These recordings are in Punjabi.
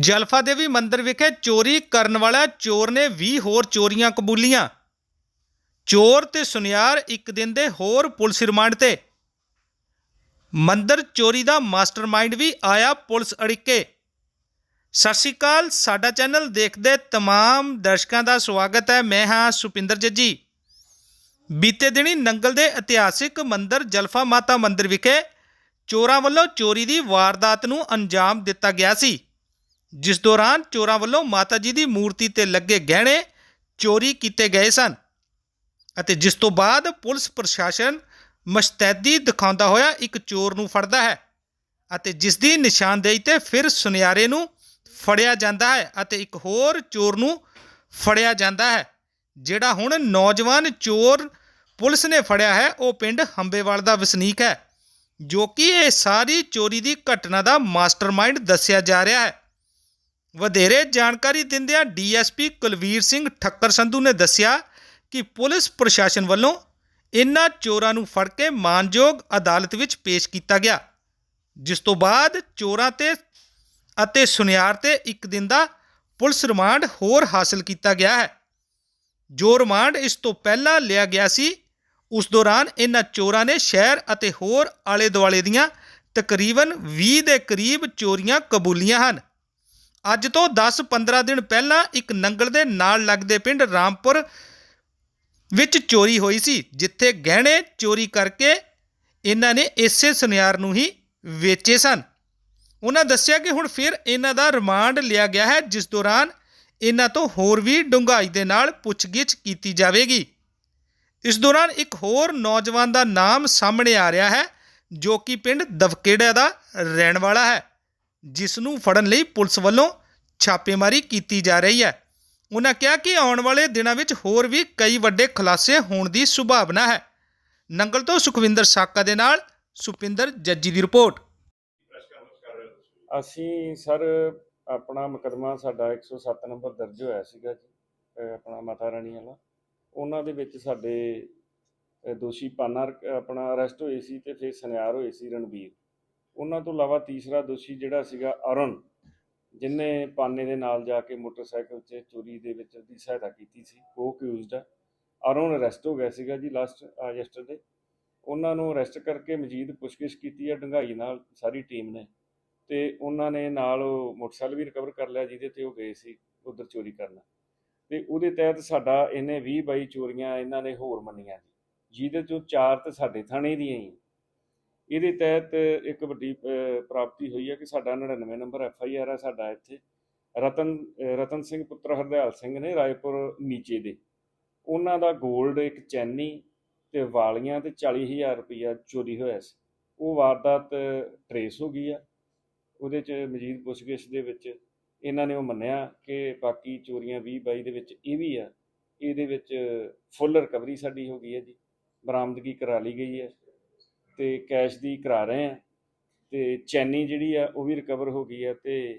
ਜਲਫਾ ਦੇਵੀ ਮੰਦਿਰ ਵਿਖੇ ਚੋਰੀ ਕਰਨ ਵਾਲਾ ਚੋਰ ਨੇ 20 ਹੋਰ ਚੋਰੀਆਂ ਕਬੂਲੀਆਂ। ਚੋਰ ਤੇ ਸੁਨਿਆਰ ਇੱਕ ਦਿਨ ਦੇ ਹੋਰ ਪੁਲਿਸ ਰਿਮਾਂਡ ਤੇ। ਮੰਦਰ ਚੋਰੀ ਦਾ ਮਾਸਟਰਮਾਈਂਡ ਵੀ ਆਇਆ ਪੁਲਿਸ ਅੜਿੱਕੇ। ਸਤਿ ਸ਼੍ਰੀ ਅਕਾਲ, ਸਾਡਾ ਚੈਨਲ ਦੇਖਦੇ ਤਮਾਮ ਦਰਸ਼ਕਾਂ ਦਾ ਸਵਾਗਤ ਹੈ। ਮੈਂ ਹਾਂ ਸੁਪਿੰਦਰ ਜੱਜੀ। ਬੀਤੇ ਦਿਨੀ ਨੰਗਲ ਦੇ ਇਤਿਹਾਸਿਕ ਮੰਦਰ ਜਲਫਾ ਮਾਤਾ ਮੰਦਰ ਵਿਖੇ ਚੋਰਾਂ ਵੱਲੋਂ ਚੋਰੀ ਦੀ ਵਾਰਦਾਤ ਨੂੰ ਅੰਜਾਮ ਦਿੱਤਾ ਗਿਆ ਸੀ। ਜਿਸ ਦੌਰਾਨ ਚੋਰਾਂ ਵੱਲੋਂ ਮਾਤਾ ਜੀ ਦੀ ਮੂਰਤੀ ਤੇ ਲੱਗੇ ਗਹਿਣੇ ਚੋਰੀ ਕੀਤੇ ਗਏ ਸਨ ਅਤੇ ਜਿਸ ਤੋਂ ਬਾਅਦ ਪੁਲਿਸ ਪ੍ਰਸ਼ਾਸਨ ਮਸ਼ਤੈਦੀ ਦਿਖਾਉਂਦਾ ਹੋਇਆ ਇੱਕ ਚੋਰ ਨੂੰ ਫੜਦਾ ਹੈ ਅਤੇ ਜਿਸ ਦੀ ਨਿਸ਼ਾਨਦੇਹੀ ਤੇ ਫਿਰ ਸੁਨਿਆਰੇ ਨੂੰ ਫੜਿਆ ਜਾਂਦਾ ਹੈ ਅਤੇ ਇੱਕ ਹੋਰ ਚੋਰ ਨੂੰ ਫੜਿਆ ਜਾਂਦਾ ਹੈ, ਜਿਹੜਾ ਹੁਣ ਨੌਜਵਾਨ ਚੋਰ ਪੁਲਿਸ ਨੇ ਫੜਿਆ ਹੈ, ਉਹ ਪਿੰਡ ਹੰਬੇਵਾਲ ਦਾ ਵਸਨੀਕ ਹੈ, ਜੋ ਕਿ ਇਹ ਸਾਰੀ ਚੋਰੀ ਦੀ ਘਟਨਾ ਦਾ ਮਾਸਟਰਮਾਈਂਡ ਦੱਸਿਆ ਜਾ ਰਿਹਾ ਹੈ। ਵਧੇਰੇ ਜਾਣਕਾਰੀ ਦਿੰਦਿਆਂ ਡੀਐਸਪੀ ਕੁਲਵੀਰ ਸਿੰਘ ਠੱਕਰ ਸੰਧੂ ਨੇ ਦੱਸਿਆ ਕਿ ਪੁਲਿਸ ਪ੍ਰਸ਼ਾਸਨ ਵੱਲੋਂ ਇਨ੍ਹਾਂ ਚੋਰਾਂ ਨੂੰ ਫੜ ਕੇ ਮਾਨਯੋਗ ਅਦਾਲਤ ਵਿੱਚ ਪੇਸ਼ ਕੀਤਾ ਗਿਆ, ਜਿਸ ਤੋਂ ਬਾਅਦ ਚੋਰਾਂ ਤੇ ਅਤੇ ਸੁਨਿਆਰ ਤੇ ਇੱਕ ਦਿਨ ਦਾ ਪੁਲਿਸ ਰਿਮਾਂਡ ਹੋਰ ਹਾਸਲ ਕੀਤਾ ਗਿਆ ਹੈ। ਜੋ ਰਿਮਾਂਡ ਇਸ ਤੋਂ ਪਹਿਲਾਂ ਲਿਆ ਗਿਆ ਸੀ, ਉਸ ਦੌਰਾਨ ਇਹਨਾਂ ਚੋਰਾਂ ਨੇ ਸ਼ਹਿਰ ਅਤੇ ਹੋਰ ਆਲੇ ਦੁਆਲੇ ਦੀਆਂ ਤਕਰੀਬਨ 20 ਦੇ ਕਰੀਬ ਚੋਰੀਆਂ ਕਬੂਲੀਆਂ ਹਨ। ਅੱਜ ਤੋਂ 10-15 ਦਿਨ ਪਹਿਲਾਂ ਇੱਕ ਨੰਗਲ ਦੇ ਨਾਲ ਲੱਗਦੇ ਪਿੰਡ ਰਾਮਪੁਰ ਵਿੱਚ ਚੋਰੀ ਹੋਈ ਸੀ, ਜਿੱਥੇ ਗਹਿਣੇ ਚੋਰੀ ਕਰਕੇ ਇਹਨਾਂ ਨੇ ਇਸੇ ਸੁਨਿਆਰ ਨੂੰ ਹੀ ਵੇਚੇ ਸਨ। ਉਹਨਾਂ ਦੱਸਿਆ ਕਿ ਹੁਣ ਫਿਰ ਇਹਨਾਂ ਦਾ ਰਿਮਾਂਡ ਲਿਆ ਗਿਆ ਹੈ, ਜਿਸ ਦੌਰਾਨ ਇਹਨਾਂ ਤੋਂ ਹੋਰ ਵੀ ਡੂੰਘਾਈ ਦੇ ਨਾਲ ਪੁੱਛਗਿੱਛ ਕੀਤੀ ਜਾਵੇਗੀ। ਇਸ ਦੌਰਾਨ ਇੱਕ ਹੋਰ ਨੌਜਵਾਨ ਦਾ ਨਾਮ ਸਾਹਮਣੇ ਆ ਰਿਹਾ ਹੈ, ਜੋ ਕਿ ਪਿੰਡ ਦਵਕੇੜਾ ਦਾ ਰਹਿਣ ਵਾਲਾ ਹੈ। ਜਿਸ ਨੂੰ ਫੜਨ ਲਈ ਪੁਲਿਸ ਵੱਲੋਂ ਛਾਪੇਮਾਰੀ ਕੀਤੀ ਜਾ ਰਹੀ ਹੈ। ਉਹਨਾਂ ਕਿਹਾ ਕਿ ਆਉਣ ਵਾਲੇ ਦਿਨਾਂ ਵਿੱਚ ਹੋਰ ਵੀ ਕਈ ਵੱਡੇ ਖੁਲਾਸੇ ਹੋਣ ਦੀ ਸੰਭਾਵਨਾ ਹੈ। ਨੰਗਲ ਤੋਂ ਸੁਖਵਿੰਦਰ ਸਾਕਾ ਦੇ ਨਾਲ ਸੁਪਿੰਦਰ ਜੱਜੀ ਦੀ ਰਿਪੋਰਟ। ਅਸੀਂ ਸਰ ਆਪਣਾ ਮੁਕੱਦਮਾ ਸਾਡਾ 107 ਨੰਬਰ ਦਰਜ ਹੋਇਆ ਸੀਗਾ ਜੀ ਆਪਣਾ ਮਾਤਾ ਰਾਣੀ ਵਾਲਾ। ਉਹਨਾਂ ਦੇ ਵਿੱਚ ਸਾਡੇ ਦੋਸ਼ੀ ਪਾਨਾ ਆਪਣਾ ਅਰੈਸਟ ਹੋਏ ਸੀ ਤੇ ਫਿਰ ਸੁਨਿਆਰ ਹੋਏ ਸੀ ਰਣਬੀਰ। ਉਹਨਾਂ ਤੋਂ ਇਲਾਵਾ ਤੀਸਰਾ ਦੋਸ਼ੀ ਜਿਹੜਾ ਸੀਗਾ ਅਰੁਣ ਜਿਨੇ ਪਾਨੇ ਦੇ ਨਾਲ ਜਾ ਕੇ ਮੋਟਰਸਾਈਕਲ 'ਚ ਚੋਰੀ ਦੇ ਵਿੱਚ ਦੀ ਸਹਾਇਤਾ ਕੀਤੀ ਸੀ, ਉਹ ਅਕਿਊਜ਼ਡ ਆ। ਅਰੁਣ ਅਰੈਸਟ ਹੋ ਗਿਆ ਸੀਗਾ ਜੀ ਲਾਸਟ ਯੈਸਟਰਡੇ ਉਹਨਾਂ ਨੂੰ ਅਰੈਸਟ ਕਰਕੇ ਮਜੀਦ ਪੁੱਛਗਿੱਛ ਕੀਤੀ ਆ ਡੰਗਾਈ ਨਾਲ ਸਾਰੀ ਟੀਮ ਨੇ। ਤੇ ਉਹਨਾਂ ਨੇ ਨਾਲ ਉਹ ਮੋਟਰਸਾਈਕਲ ਵੀ ਰਿਕਵਰ ਕਰ ਲਿਆ, ਜਿਹਦੇ ਤੇ ਉਹ ਗਏ ਸੀ ਉਧਰ ਚੋਰੀ ਕਰਨਾ। ਤੇ ਉਹਦੇ ਤਹਿਤ ਸਾਡਾ ਇਹਨੇ 20 22 ਚੋਰੀਆਂ ਇਹਨਾਂ ਨੇ ਹੋਰ ਮੰਨੀਆਂ ਜੀ। ਜਿਹਦੇ ਚੋਂ ਚਾਰ ਤੇ ਸਾਡੇ ਥਾਣੇ ਦੀਆਂ ਹੀ ਇਹਦੇ ਤਹਿਤ ਇੱਕ ਵੱਡੀ ਪ੍ਰਾਪਤੀ ਹੋਈ ਹੈ ਕਿ ਸਾਡਾ 99 ਨੰਬਰ ਐਫ ਆਈ ਆਰ ਹੈ ਸਾਡਾ ਇੱਥੇ। ਰਤਨ ਰਤਨ ਸਿੰਘ ਪੁੱਤਰ ਹਰਦਿਆਲ ਸਿੰਘ ਨੇ ਰਾਏਪੁਰ ਨੀਚੇ ਦੇ। ਉਹਨਾਂ ਦਾ 골ਡ ਇੱਕ ਚੈਨੀ ਤੇ ਵਾਲੀਆਂ ਤੇ 40000 ਰੁਪਇਆ ਚੋਰੀ ਹੋਇਆ ਸੀ। ਉਹ ਵਾਰਦਾਤ ਟਰੇਸ ਹੋ ਗਈ ਆ। ਉਹਦੇ ਚ ਮਜੀਦ ਪੁੱਛਗਿੱਛ ਦੇ ਵਿੱਚ ਇਹਨਾਂ ਨੇ ਉਹ ਮੰਨਿਆ ਕਿ ਬਾਕੀ ਚੋਰੀਆਂ 20 22 ਦੇ ਵਿੱਚ ਇਹ ਵੀ ਆ। ਇਹਦੇ ਵਿੱਚ ਫੁੱਲ ਰਿਕਵਰੀ ਸਾਡੀ ਹੋ ਗਈ ਹੈ ਜੀ। ਬਰਾਮਦਗੀ ਕਰਾ ਲਈ ਗਈ ਹੈ। ਤੇ ਕੈਸ਼ ਦੀ ਕਰਾ ਰਹੇ ਆ। ਤੇ ਚੈਨੀ ਜਿਹੜੀ ਆ ਉਹ ਵੀ ਰਿਕਵਰ ਹੋ ਗਈ ਹੈ ਤੇ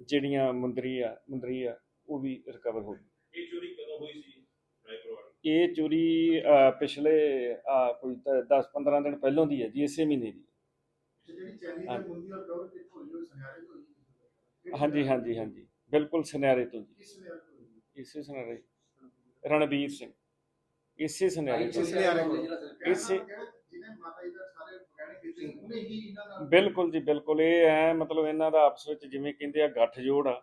ਜਿਹੜੀਆਂ ਮੁੰਦਰੀ ਆ ਮੁੰਦਰੀ ਆ ਉਹ ਵੀ ਰਿਕਵਰ ਹੋ ਗਈ। ਇਹ ਚੋਰੀ ਕਦੋਂ ਹੋਈ ਸੀ? ਰਾਏਪੁਰ ਇਹ ਚੋਰੀ ਅਹ, ਪਿਛਲੇ ਕੋਈ 10 15 ਦਿਨ ਪਹਿਲਾਂ ਦੀ ਹੈ ਜੀ ਇਸੇ ਮਹੀਨੇ ਦੀ। ਤੇ ਜਿਹੜੀ ਚੈਨੀ ਹਾਂ। ਤੇ ਮੁੰਦੀ ਔਰ ਕਵਰ ਕਿੱਥੋਂ ਹੋਈ? ਉਹ ਸੁਨਿਆਰੇ ਤੋਂ ਹੋਈ ਹਾਂਜੀ ਹਾਂਜੀ ਹਾਂਜੀ। ਬਿਲਕੁਲ ਸੁਨਿਆਰੇ ਤੋਂ ਜੀ। ਇਸੇ ਸੁਨਿਆਰੇ। ਰਣਬੀਰ ਸਿੰਘ। ਇਸੇ ਸੁਨਿਆਰੇ ਤੋਂ। ਇਸੇ- ਹੀ ਇਹਨਾਂ ਦਾ। ਬਿਲਕੁਲ ਜੀ ਬਿਲਕੁਲ। ਇਹ ਐ ਮਤਲਬ ਇਹਨਾਂ ਦਾ ਆਪਸ ਵਿੱਚ ਜਿਵੇਂ ਕਹਿੰਦੇ ਆ ਗੱਠ ਜੋੜ ਆ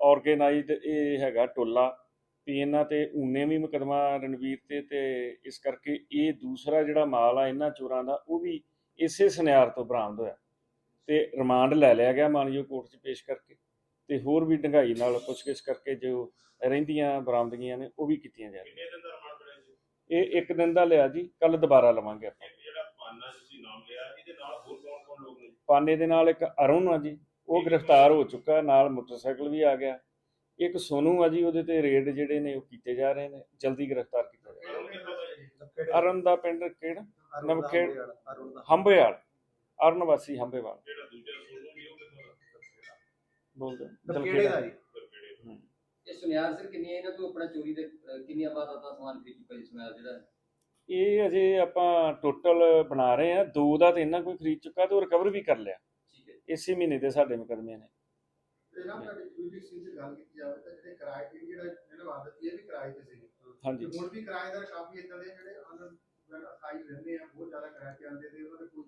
ਆਰਗੇਨਾਈਜ਼ਡ ਇਹ ਹੈਗਾ ਟੋਲਾ। ਵੀ ਇਹਨਾਂ ਤੇ ਊਨੇ ਵੀ ਮੁਕਦਮਾ ਰਣਵੀਰ ਤੇ ਤੇ ਇਸ ਕਰਕੇ ਇਹ ਦੂਸਰਾ ਜਿਹੜਾ ਮਾਲ ਆ ਇਹਨਾਂ ਚੋਰਾਂ ਦਾ ਉਹ ਵੀ ਇਸੇ ਸੁਨਿਆਰ ਤੋਂ ਬਰਾਮਦ ਹੋਇਆ। ਤੇ ਰਿਮਾਂਡ ਲੈ ਲਿਆ ਗਿਆ ਮਾਨਯੋਗ ਕੋਰਟ 'ਚ ਪੇਸ਼ ਕਰਕੇ। ਤੇ ਹੋਰ ਵੀ ਡੰਗਾਈ ਨਾਲ ਪੁੱਛਗਿੱਛ ਕਰਕੇ ਜੋ ਰਹਿੰਦੀਆਂ ਬਰਾਮਦਗੀਆਂ ਨੇ ਉਹ ਵੀ ਕੀਤੀਆਂ ਜਾ ਰਹੀਆਂ। ਇਹ ਇੱਕ ਦਿਨ ਦਾ ਲਿਆ ਜੀ ਕੱਲ ਦੁਬਾਰਾ ਲਵਾਂਗੇ ਆਪਾਂ ਇਹ ਜਿਹੜਾ ਪਾਨਾ ਤੁਸੀਂ ਨਾਮ ਲਿਆ ਇਹਦੇ ਨਾਲ ਹੋਰ ਕੌਣ ਕੌਣ ਲੋਕ ਨੇ ਜੀ? ਪਾਨੇ ਦੇ ਨਾਲ ਇੱਕ ਅਰੁਣ ਆ ਜੀ ਉਹ ਗ੍ਰਿਫਤਾਰ ਹੋ ਚੁੱਕਾ ਨਾਲ ਮੋਟਰਸਾਈਕਲ ਵੀ ਆ ਗਿਆ। ਇੱਕ ਸੋਨੂ ਆ ਜੀ ਉਹਦੇ ਤੇ ਰੇਡ ਜਿਹੜੇ ਨੇ ਉਹ ਕੀਤੇ ਜਾ ਰਹੇ ਨੇ ਜਲਦੀ ਗ੍ਰਿਫਤਾਰ ਕੀਤਾ ਜਾਏ। ਅਰੁਣ ਦਾ ਦਾ ਪਿੰਡ ਕਿਹੜਾ? ਨਮਖੇੜ ਹੰਬੇਵਾਲ ਅਰੁਣ ਵਾਸੀ ਹੰਬੇਵਾਲ। ਜਿਹੜਾ ਦੂਜਾ ਸੋਨੂ ਵੀ ਉਹ ਕਿੱਥੋਂ ਦਾ ਬੋਲਦੇ ਦਬਕੇੜੇ ਦਾ ਜੀ। ਇਹ ਸੁਨਿਆਰ ਸਰ ਕਿੰਨੀਆਂ ਇਹਨਾਂ ਤੋਂ ਆਪਣਾ ਚੋਰੀ ਦੇ ਕਿੰਨੀਆਂ ਵਾਰਦਾਤਾਂ ਸਮਾਨ ਖਰੀਦ ਚੁੱਕਾ ਜੀ ਸੁਨਿਆਰ ਜਿਹੜਾ? ਇਹ ਅਜੇ ਆਪਾਂ ਟੋਟਲ ਬਣਾ ਰਹੇ ਆ ਦੋ ਦਾ ਤੇ ਇਹਨਾਂ ਕੋਈ ਖਰੀਦ ਚੁੱਕਾ ਤੇ ਉਹ ਰਿਕਵਰ ਵੀ ਕਰ ਲਿਆ। ਠੀਕ ਹੈ ਇਸੇ ਮਹੀਨੇ ਦੇ ਸਾਡੇ ਮੁਕਦਮੇ ਨੇ। ਇਹਨਾਂ ਜਨਾਬ ਤੁਹਾਡੀ ਕਮਿਊਨਿਟੀ ਸਿੰਘ ਦੀ ਗੱਲ ਕੀਤੀ ਜਾਵੇ ਤਾਂ ਜਿਹੜੇ ਕਿਰਾਏ ਤੇ ਜਿਹੜਾ ਜਿਹੜਾ ਆਦਤ ਸੀ ਇਹ ਵੀ ਕਿਰਾਏ ਤੇ ਸੀ ਹਾਂਜੀ। ਹੁਣ ਵੀ ਕਿਰਾਏਦਾਰ ਕਾਫੀ ਇਦਾਂ ਦੇ ਜਿਹੜੇ ਅਨਰ ਅਸਾਈ ਰਹਿੰਦੇ ਆ ਬਹੁਤ ਜ਼ਿਆਦਾ ਕਿਰਾਏ ਤੇ ਆਉਂਦੇ ਤੇ ਉਹਨਾਂ ਦੇ ਕੋਈ